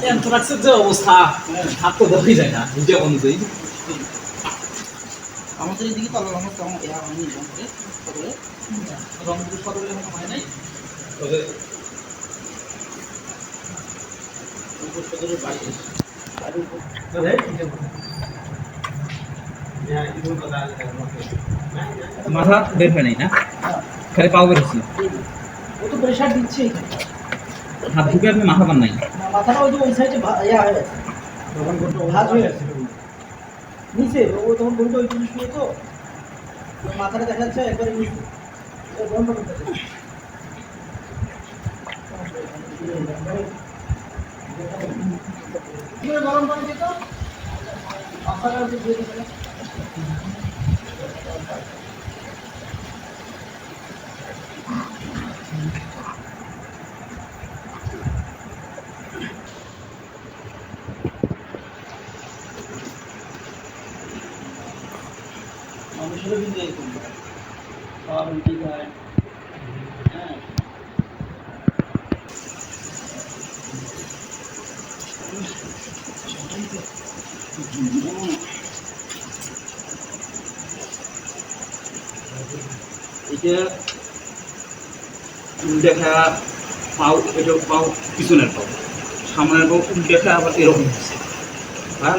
অ্যানথ্রাক্সের যে অবস্থা হাত তো যায় না অনুযায়ী আমাদের এদিকে তো আল্লাহ রহমত তেমন ইয়া হয়নি রংপুরে সদরে রংপুর সদরে এরকম হয় নাই রংপুর সদরের বাইরে আর মাথা বের হয় নাই না খালি পাও বের ও তো প্রেশার দিচ্ছে। হাত ঢুকে আপনি মাথা পান নাই? মাথাটা ওই যে ওই সাইডে ইয়া হয়ে আছে ভাঁজ হয়ে আছে নিচে ও তখন বলতো ওই জিনিস তো। মাথাটা দেখা যাচ্ছে একবারে নিচে। ও বন্ধ করতে। গরম পানি দিত মাথাটা মানুষেরও কিন্তু এরকম হ্যাঁ। দেখা পাও, এটা পাও, পিছনের পাও। সামনের পাও দেখা আবার এরকম হচ্ছে। আর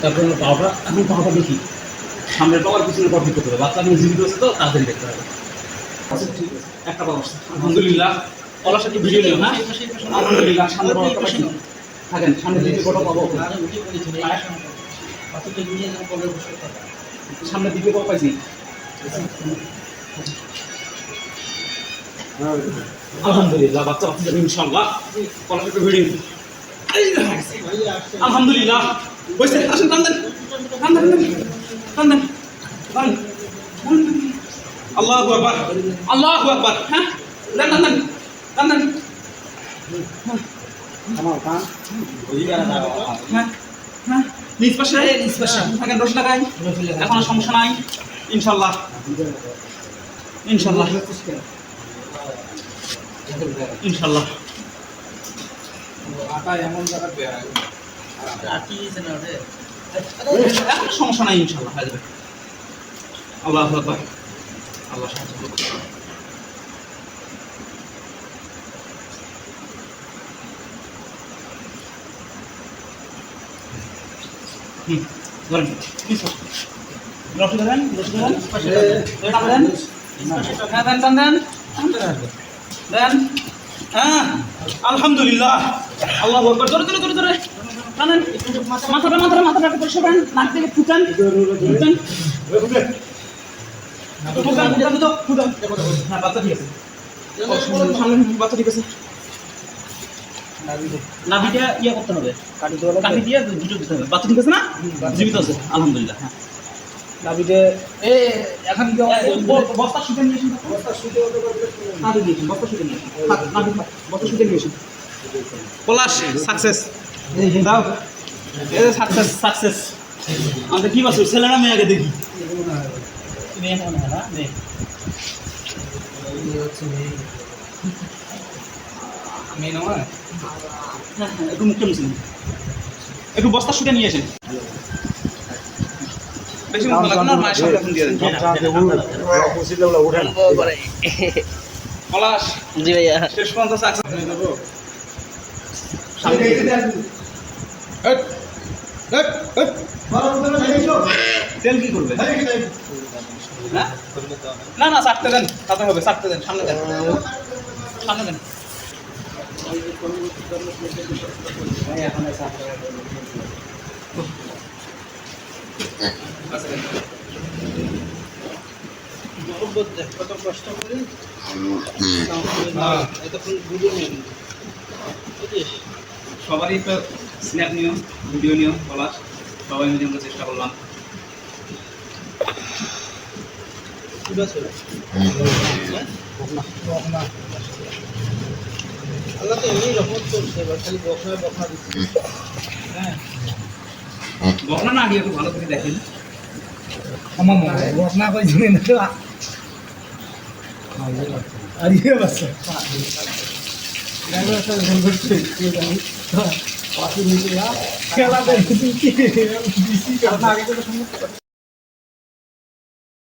তারপরে আমরা পাওয়াটা এখন পাওয়াটা দেখি। সামনের পাওয়ার পিছনে পাওয়া করতে হবে। বাচ্চা নিয়ে জীবিত আছে তো, তাড়াতাড়ি দেখতে হবে। আচ্ছা ঠিক একটা পাওয়া আলহামদুলিল্লাহ। পলার সাথে ভিডিও নেও না। আলহামদুলিল্লাহ সামনে পাওয়াটা পাইছি থাকেন সামনে দ্বিতীয় পাওয়া পাবো। সামনে দ্বিতীয় পাওয়া পাইছি। আলহামদুলিল্লাহ, বাচ্চা বাচ্চা ইনশাল্লাহ সাথে ভিডিও আলহামদুলিল্লাহ। বসে, আসেন কান্দেন কান্দেন কান্দেন আল্লাহু আকবার। আল্লাহু আকবার। হ্যাঁ? দেন থাকেন রস লাগাই এখন সমস্যা নাই। ইনশাল্লাহ। ইনশাল্লাহ। ইনশাল্লাহ। সমস্যা নাই ইনশাল্লাহ হয়ে যাবে। আল্লাহ আকবার আল্লাহ সাহায্য হ্যাঁ হ্যাঁ আলহামদুলিল্লাহ। আল্লাহ ধরে ধরে ধরে ধরে টানেন মাথাটা মাথাটা মাথাটা একটু পরিষ্কার করেন নাক থেকে ফুটান ফুটান। ফুটান ফুটান তো ফুটান। হ্যাঁ বাচ্চা ঠিক আছে। বাচ্চা ঠিক আছে। নাভিটা ইয়ে করতে হবে। কাটি দিয়ে দুটো দিতে হবে। বাচ্চা ঠিক আছে না? জীবিত আছে। আলহামদুলিল্লাহ হ্যাঁ। নাবিতে এ এখন বস্তা নিয়ে বস্তা বস্তা নিয়ে নিয়ে এসেন পলাশ সাকসেস। দাও। সাকসেস সাকসেস আমাদের কি বাসু ছেলে না মেয়েকে দেখি। মেয়ে মনে হয় না মেয়ে। মেয়ে। নয় একটু মুখটা মুছে একটু বস্তা শুটে নিয়ে আসেন। বেশি মুখ লাগবে না মায়ের সামনে এখন দিয়ে দেন। পলাশ। জি ভাইয়া। শেষ পর্যন্ত সাকসেস হয়ে যাব সামনে দিয়ে দেন। এই, এই, এই, তেল কি করবে? হ্যাঁ? না না চাটতে দেন তাতে হবে চাটতে দেন সামনে দেন। সামনে দেন। কত কষ্ট করে এতক্ষণ বুঝে বুঝিস সবারই তো স্ন্যাপ নিও ভিডিও নিও বলার সবাই মিলে আমরা চেষ্টা করলাম। আল্লাহ তো এমনি হ্যাঁ না আগে একটু ভালো করে দেখেন। আমার মনে দিছি আগে তো